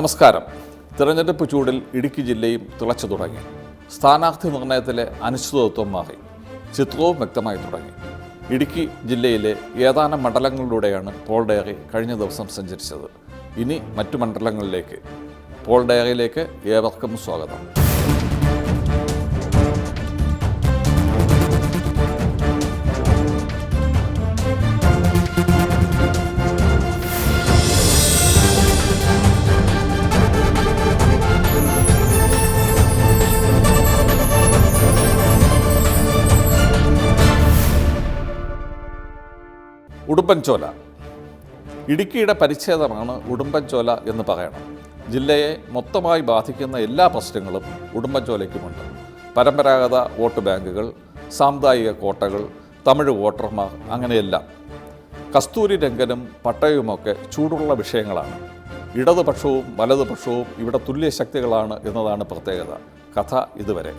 നമസ്കാരം. തിരഞ്ഞെടുപ്പ് ചൂടിൽ ഇടുക്കി ജില്ലയും തിളച്ചു തുടങ്ങി. സ്ഥാനാർത്ഥി നിർണയത്തിലെ അനിശ്ചിതത്വം മാറി. ചിത്രവും വ്യക്തമായി തുടങ്ങി. ഇടുക്കി ജില്ലയിലെ ഏതാനും മണ്ഡലങ്ങളിലൂടെയാണ് പോൾ ഡയറി കഴിഞ്ഞ ദിവസം സഞ്ചരിച്ചത്. ഇനി മറ്റു മണ്ഡലങ്ങളിലേക്ക്. പോൾ ഡയറിയിലേക്ക് ഏവർക്കും സ്വാഗതം. ഉടുമ്പൻചോല. ഇടുക്കിയുടെ പരിച്ഛേദമാണ് ഉടുമ്പൻചോല എന്ന് പറയണം. ജില്ലയെ മൊത്തമായി ബാധിക്കുന്ന എല്ലാ പ്രശ്നങ്ങളും ഉടുമ്പൻചോലയ്ക്കുമുണ്ട്. പരമ്പരാഗത വോട്ട് ബാങ്കുകൾ സാമുദായിക കോട്ടകൾ തമിഴ് വോട്ടർമാർ അങ്ങനെയെല്ലാം. കസ്തൂരി രംഗനും പട്ടയവുമൊക്കെ ചൂടുള്ള വിഷയങ്ങളാണ്. ഇടതുപക്ഷവും വലതുപക്ഷവും ഇവിടെ തുല്യ ശക്തികളാണ് എന്നതാണ് പ്രത്യേകത. കഥ ഇതുവരെ.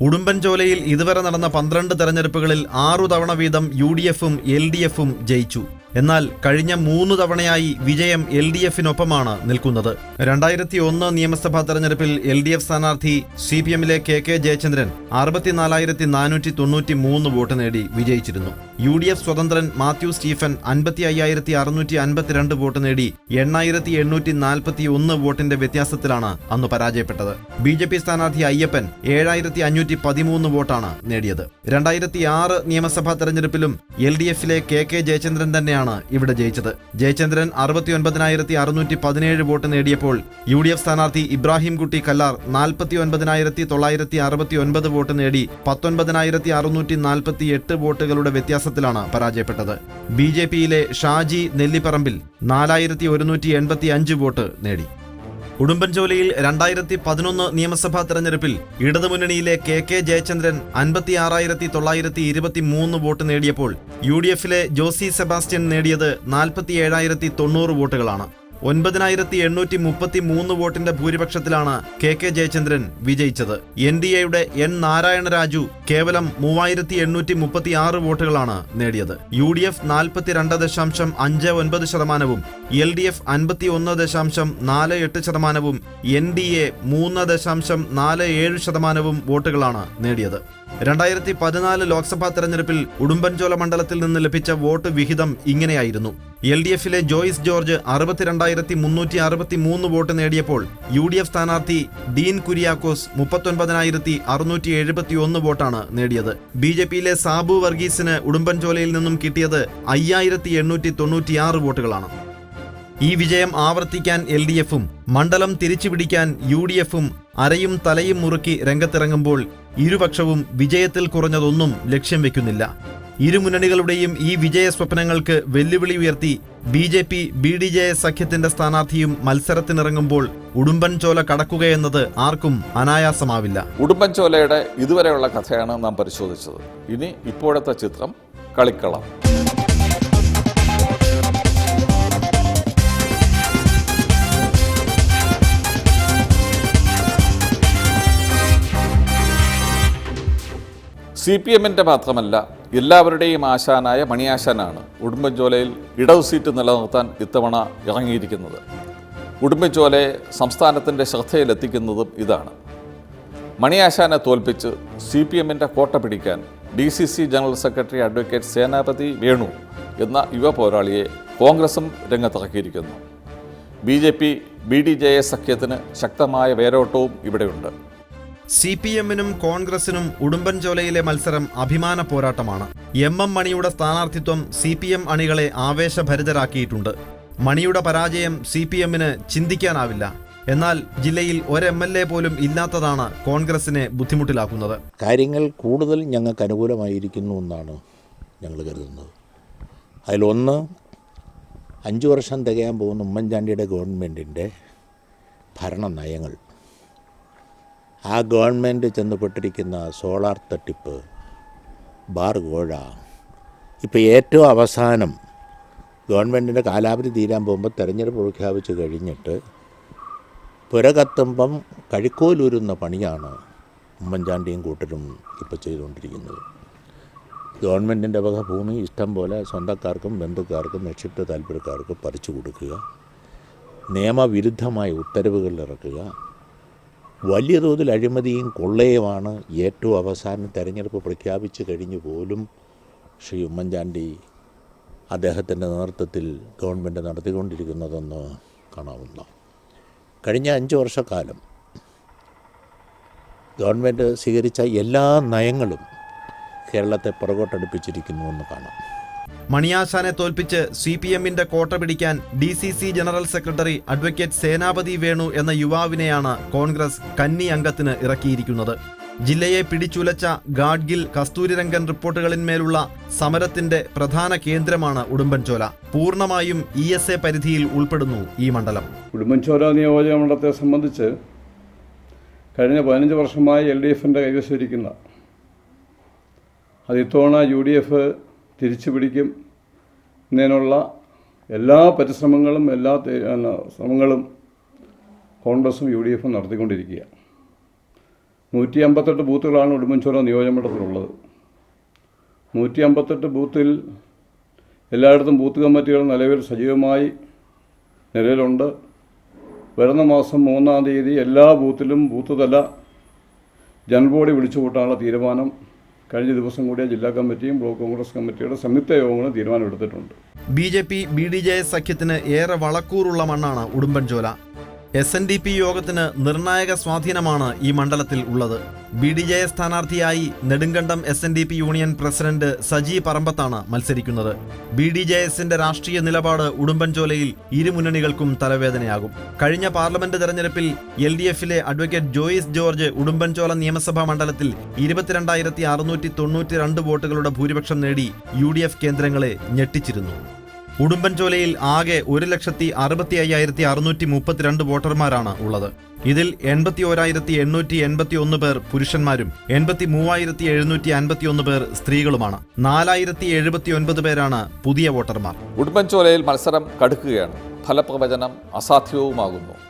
ഉടുമ്പൻചോലയിൽ ഇതുവരെ നടന്ന പന്ത്രണ്ട് തെരഞ്ഞെടുപ്പുകളിൽ ആറു തവണ വീതം യു ഡി എഫും എൽ ഡി എഫും ജയിച്ചു. എന്നാൽ കഴിഞ്ഞ മൂന്ന് തവണയായി വിജയം എൽ ഡി എഫിനൊപ്പമാണ് നിൽക്കുന്നത്. രണ്ടായിരത്തി ഒന്ന് നിയമസഭാ തെരഞ്ഞെടുപ്പിൽ എൽ ഡി എഫ് സ്ഥാനാർത്ഥി സി പി എമ്മിലെ കെ കെ ജയചന്ദ്രൻ അറുപത്തിനാലായിരത്തി നാനൂറ്റി തൊണ്ണൂറ്റി മൂന്ന് വോട്ട് നേടി വിജയിച്ചിരുന്നു. യു ഡി എഫ് സ്വതന്ത്രൻ മാത്യു സ്റ്റീഫൻ അൻപത്തി അയ്യായിരത്തി അറുന്നൂറ്റി അൻപത്തിരണ്ട് വോട്ട് നേടി എണ്ണായിരത്തി എണ്ണൂറ്റി നാൽപ്പത്തി ഒന്ന് വോട്ടിന്റെ വ്യത്യാസത്തിലാണ് അന്ന് പരാജയപ്പെട്ടത്. ബി ജെ പി സ്ഥാനാർത്ഥി അയ്യപ്പൻ ഏഴായിരത്തി അഞ്ഞൂറ്റി പതിമൂന്ന് വോട്ടാണ് നേടിയത്. രണ്ടായിരത്തി ആറ് നിയമസഭാ തെരഞ്ഞെടുപ്പിലും എൽ ഡി എഫിലെ കെ കെ ജയചന്ദ്രൻ തന്നെയാണ് ഇവിടെ ജയിച്ചത്. ജയചന്ദ്രൻ അറുപത്തി ഒൻപതിനായിരത്തി അറുന്നൂറ്റി പതിനേഴ് വോട്ട് നേടിയപ്പോൾ യു ഡി എഫ് സ്ഥാനാർത്ഥി ഇബ്രാഹിം കുട്ടി കല്ലാർ നാൽപ്പത്തി ഒൻപതിനായിരത്തി തൊള്ളായിരത്തി അറുപത്തി ഒൻപത് വോട്ട് നേടി പത്തൊൻപതിനായിരത്തി അറുന്നൂറ്റി നാൽപ്പത്തി എട്ട് വോട്ടുകളുടെ വ്യത്യാസത്തിലാണ് പരാജയപ്പെട്ടത്. ബി ജെ പിയിലെ ഷാജി നെല്ലിപ്പറമ്പിൽ നാലായിരത്തി ഒരുന്നൂറ്റി എൺപത്തി അഞ്ച് വോട്ട് നേടി. ഉടുമ്പൻചോലയിൽ രണ്ടായിരത്തി പതിനൊന്ന് നിയമസഭാ തെരഞ്ഞെടുപ്പിൽ ഇടതുമുന്നണിയിലെ കെ കെ ജയചന്ദ്രൻ അൻപത്തി ആറായിരത്തി തൊള്ളായിരത്തി ഇരുപത്തി മൂന്ന് വോട്ട് നേടിയപ്പോൾ യു ഡി എഫിലെ ജോസി സെബാസ്റ്റ്യൻ നേടിയത് നാൽപ്പത്തി ഏഴായിരത്തി തൊണ്ണൂറ് വോട്ടുകളാണ്. ഒൻപതിനായിരത്തി എണ്ണൂറ്റി മുപ്പത്തി മൂന്ന് വോട്ടിന്റെ ഭൂരിപക്ഷത്തിലാണ് കെ കെ ജയചന്ദ്രൻ വിജയിച്ചത്. എൻ ഡി എയുടെ എൻ നാരായണ രാജു കേവലം മൂവായിരത്തി എണ്ണൂറ്റി മുപ്പത്തി ആറ് വോട്ടുകളാണ് നേടിയത്. യു ഡി എഫ് നാൽപ്പത്തിരണ്ട് ദശാംശം അഞ്ച് ഒൻപത് ശതമാനവും എൽ ഡി എഫ് അൻപത്തി ഒന്ന് ദശാംശം നാല് എട്ട് ശതമാനവും എൻ ഡി എ മൂന്ന് ദശാംശം നാല് ഏഴ് ശതമാനവും വോട്ടുകളാണ് നേടിയത്. രണ്ടായിരത്തി പതിനാല് ലോക്സഭാ തെരഞ്ഞെടുപ്പിൽ ഉടുമ്പൻചോല മണ്ഡലത്തിൽ നിന്ന് ലഭിച്ച വോട്ട് വിഹിതം ഇങ്ങനെയായിരുന്നു. എൽ ഡി എഫിലെ ജോയിസ് ജോർജ് അറുപത്തിരണ്ടായിരത്തി മുന്നൂറ്റി അറുപത്തി മൂന്ന് വോട്ട് നേടിയപ്പോൾ യു ഡി എഫ് സ്ഥാനാർത്ഥി ഡീൻ കുര്യാക്കോസ് മുപ്പത്തൊൻപതിനായിരത്തി അറുന്നൂറ്റി എഴുപത്തി ഒന്ന് വോട്ടാണ് നേടിയത്. ബി ജെ പിയിലെ സാബു വർഗീസിന് ഉടുമ്പൻചോലയിൽ നിന്നും കിട്ടിയത് അയ്യായിരത്തി എണ്ണൂറ്റി തൊണ്ണൂറ്റിയാറ് വോട്ടുകളാണ്. ഈ വിജയം ആവർത്തിക്കാൻ എൽ ഡി എഫും മണ്ഡലം തിരിച്ചുപിടിക്കാൻ യു ഡി എഫും അരയും തലയും മുറുക്കി രംഗത്തിറങ്ങുമ്പോൾ ഇരുപക്ഷവും വിജയത്തിൽ കുറഞ്ഞതൊന്നും ലക്ഷ്യം വെക്കുന്നില്ല. ഇരുമുന്നണികളുടെയും ഈ വിജയ സ്വപ്നങ്ങൾക്ക് വെല്ലുവിളി ഉയർത്തി B J P B D J S സഖ്യത്തിന്റെ സ്ഥാനാർത്ഥിയും മത്സരത്തിനിറങ്ങുമ്പോൾ ഉടുമ്പൻചോല കടക്കുകയെന്നത് ആർക്കും അനായാസമാവില്ല. ഉടുമ്പൻചോലയുടെ ഇതുവരെയുള്ള കഥയാണ് നാം പരിശോധിച്ചത്. ഇനി ഇപ്പോഴത്തെ ചിത്രം കളിക്കളം. സി പി എമ്മിന്റെ മാത്രമല്ല എല്ലാവരുടെയും ആശാനായ മണിയാശാനാണ് ഉടുമ്പൻചോലയിൽ ഇടവ് സീറ്റ് നിലനിർത്താൻ ഇത്തവണ ഇറങ്ങിയിരിക്കുന്നത്. ഉടുമ്പൻചോലയെ സംസ്ഥാനത്തിന്റെ ശ്രദ്ധയിലെത്തിക്കുന്നതും ഇതാണ്. മണിയാശാനെ തോൽപ്പിച്ച് സി പി എമ്മിന്റെ കോട്ട പിടിക്കാൻ D C C general secretary advocate Senapathi Venu എന്ന യുവ പോരാളിയെ കോൺഗ്രസും രംഗത്തിറക്കിയിരിക്കുന്നു. B J P B D J S സഖ്യത്തിന് ശക്തമായ വേരോട്ടവും ഇവിടെയുണ്ട്. സി പി എമ്മിനും കോൺഗ്രസിനും ഉടുമ്പൻചോലയിലെ മത്സരം അഭിമാന പോരാട്ടമാണ്. എം എം മണിയുടെ സ്ഥാനാർത്ഥിത്വം സി പി എം അണികളെ ആവേശഭരിതരാക്കിയിട്ടുണ്ട്. മണിയുടെ പരാജയം സി പി എമ്മിന് ചിന്തിക്കാനാവില്ല. എന്നാൽ ജില്ലയിൽ ഒരു എം എൽ എ പോലും ഇല്ലാത്തതാണ് കോൺഗ്രസിനെ ബുദ്ധിമുട്ടിലാക്കുന്നത്. കാര്യങ്ങൾ കൂടുതൽ ഞങ്ങൾക്ക് അനുകൂലമായിരിക്കുന്നു എന്നാണ് ഞങ്ങൾ കരുതുന്നത്. അതിലൊന്ന് അഞ്ചു വർഷം തികയാൻ പോകുന്ന ഉമ്മൻചാണ്ടിയുടെ ഗവൺമെന്റിന്റെ ഭരണ നയങ്ങൾ ആ ഗവൺമെന്റ് ചെന്നപ്പെട്ടിരിക്കുന്ന സോളാർ തട്ടിപ്പ് ബാർ ഗോഴ. ഇപ്പോൾ ഏറ്റവും അവസാനം ഗവൺമെന്റിന്റെ കാലാവധി തീരാൻ പോകുമ്പോൾ തെരഞ്ഞെടുപ്പ് പ്രഖ്യാപിച്ച് കഴിഞ്ഞിട്ട് പുര കത്തുമ്പം കഴിക്കോലൂരുന്ന പണിയാണ് ഉമ്മൻചാണ്ടിയും കൂട്ടരും ഇപ്പോൾ ചെയ്തുകൊണ്ടിരിക്കുന്നത്. ഗവൺമെന്റിന്റെ വക ഭൂമി ഇഷ്ടം പോലെ സ്വന്തക്കാർക്കും ബന്ധുക്കാർക്കും നിക്ഷിപ്ത താല്പര്യക്കാർക്കും പറിച്ചു കൊടുക്കുക നിയമവിരുദ്ധമായ ഉത്തരവുകൾ ഇറക്കുക വലിയ തോതിൽ അഴിമതിയും കൊള്ളയുമാണ് ഏറ്റവും അവസാനം തെരഞ്ഞെടുപ്പ് പ്രഖ്യാപിച്ചു കഴിഞ്ഞു പോലും ശ്രീ ഉമ്മൻചാണ്ടി അദ്ദേഹത്തിന്റെ നേതൃത്വത്തിൽ ഗവൺമെന്റ് നടത്തിക്കൊണ്ടിരിക്കുന്നതെന്ന് കാണാവുന്ന കഴിഞ്ഞ അഞ്ച് വർഷക്കാലം ഗവൺമെന്റ് സ്വീകരിച്ച എല്ലാ നയങ്ങളും കേരളത്തെ പുറകോട്ടടുപ്പിച്ചിരിക്കുന്നുവെന്ന് കാണാം. മണിയാശാനെ തോൽപ്പിച്ച് സി പി എമ്മിന്റെ കോട്ട പിടിക്കാൻ D C C general secretary advocate Senapathi Venu എന്ന യുവാവിനെയാണ് കോൺഗ്രസ് കന്നി അംഗത്തിന് ഇറക്കിയിരിക്കുന്നത്. ജില്ലയെ പിടിച്ചുലച്ച ഗാഡ്ഗിൽ കസ്തൂരിരംഗൻ റിപ്പോർട്ടുകളിന്മേലുള്ള സമരത്തിന്റെ പ്രധാന കേന്ദ്രമാണ് ഉടുമ്പൻചോല. പൂർണമായും ഇ എസ് എ പരിധിയിൽ ഉൾപ്പെടുന്നു ഈ മണ്ഡലം. ഉടുമ്പൻചോല നിയോജക മണ്ഡലത്തെ സംബന്ധിച്ച് കഴിഞ്ഞ പതിനഞ്ച് വർഷമായി എൽ ഡി എഫിന്റെ കൈവശം ഇരിക്കുന്ന അത് ഇത്തവണ യു ഡി എഫ് തിരിച്ചു പിടിക്കും എന്നതിനുള്ള എല്ലാ പരിശ്രമങ്ങളും എല്ലാ ശ്രമങ്ങളും കോൺഗ്രസും യു ഡി എഫും നടത്തിക്കൊണ്ടിരിക്കുക. നൂറ്റി അമ്പത്തെട്ട് ബൂത്തുകളാണ് ഉടുമ്പൻചോല നിയോജകമണ്ഡലത്തിലുള്ളത്. നൂറ്റി അമ്പത്തെട്ട് ബൂത്തിൽ എല്ലായിടത്തും ബൂത്ത് കമ്മിറ്റികൾ നിലവിൽ സജീവമായി നിലവിലുണ്ട്. വരുന്ന മാസം മൂന്നാം തീയതി എല്ലാ ബൂത്തിലും ബൂത്ത് തല ജനറൽ ബോഡി വിളിച്ചു കൂട്ടാനുള്ള തീരുമാനം. കഴിഞ്ഞ ദിവസം കൂടിയ ജില്ലാ കമ്മിറ്റിയും ബ്ലോക്ക് കോൺഗ്രസ് കമ്മിറ്റിയുടെ സംയുക്ത യോഗങ്ങളും തീരുമാനമെടുത്തിട്ടുണ്ട്. B J P B D J S സഖ്യത്തിന് ഏറെ വളക്കൂറുള്ള മണ്ണാണ് Udumbanchola. S N D P യോഗത്തിന് നിർണായക സ്വാധീനമാണ് ഈ മണ്ഡലത്തിൽ ഉള്ളത്. ബി ഡി ജെ സ്ഥാനാർത്ഥിയായി Nedumkandam S N D P union president Saji പറമ്പത്താണ് മത്സരിക്കുന്നത്. ബി ഡി ജെ എസിന്റെ രാഷ്ട്രീയ നിലപാട് ഉടുമ്പൻചോലയിൽ ഇരുമുന്നണികൾക്കും തലവേദനയാകും. കഴിഞ്ഞ പാർലമെന്റ് തെരഞ്ഞെടുപ്പിൽ എൽ ഡി എഫിലെ അഡ്വക്കേറ്റ് ജോയിസ് ജോർജ് ഉടുമ്പൻചോല നിയമസഭാ മണ്ഡലത്തിൽ ഇരുപത്തിരണ്ടായിരത്തി അറുന്നൂറ്റി തൊണ്ണൂറ്റി രണ്ട് വോട്ടുകളുടെ ഭൂരിപക്ഷം നേടി യു ഡി എഫ് കേന്ദ്രങ്ങളെ ഞെട്ടിച്ചിരുന്നു. ഉടുമ്പൻചോലയിൽ ആകെ ഒരു ലക്ഷത്തി അറുപത്തി അയ്യായിരത്തി അറുന്നൂറ്റി മുപ്പത്തിരണ്ട് വോട്ടർമാരാണ് ഉള്ളത്. ഇതിൽ എൺപത്തി ഓരായിരത്തി എണ്ണൂറ്റി എൺപത്തി ഒന്ന് പേർ പുരുഷന്മാരും എൺപത്തി മൂവായിരത്തി എഴുന്നൂറ്റി അൻപത്തി ഒന്ന് പേർ സ്ത്രീകളുമാണ്. നാലായിരത്തി എഴുപത്തി ഒൻപത് പേരാണ് പുതിയ വോട്ടർമാർ. ഉടുമ്പൻചോലയിൽ മത്സരം കടുക്കുകയാണ്. ഫലപ്രവചനം അസാധ്യവുമാകുന്നു.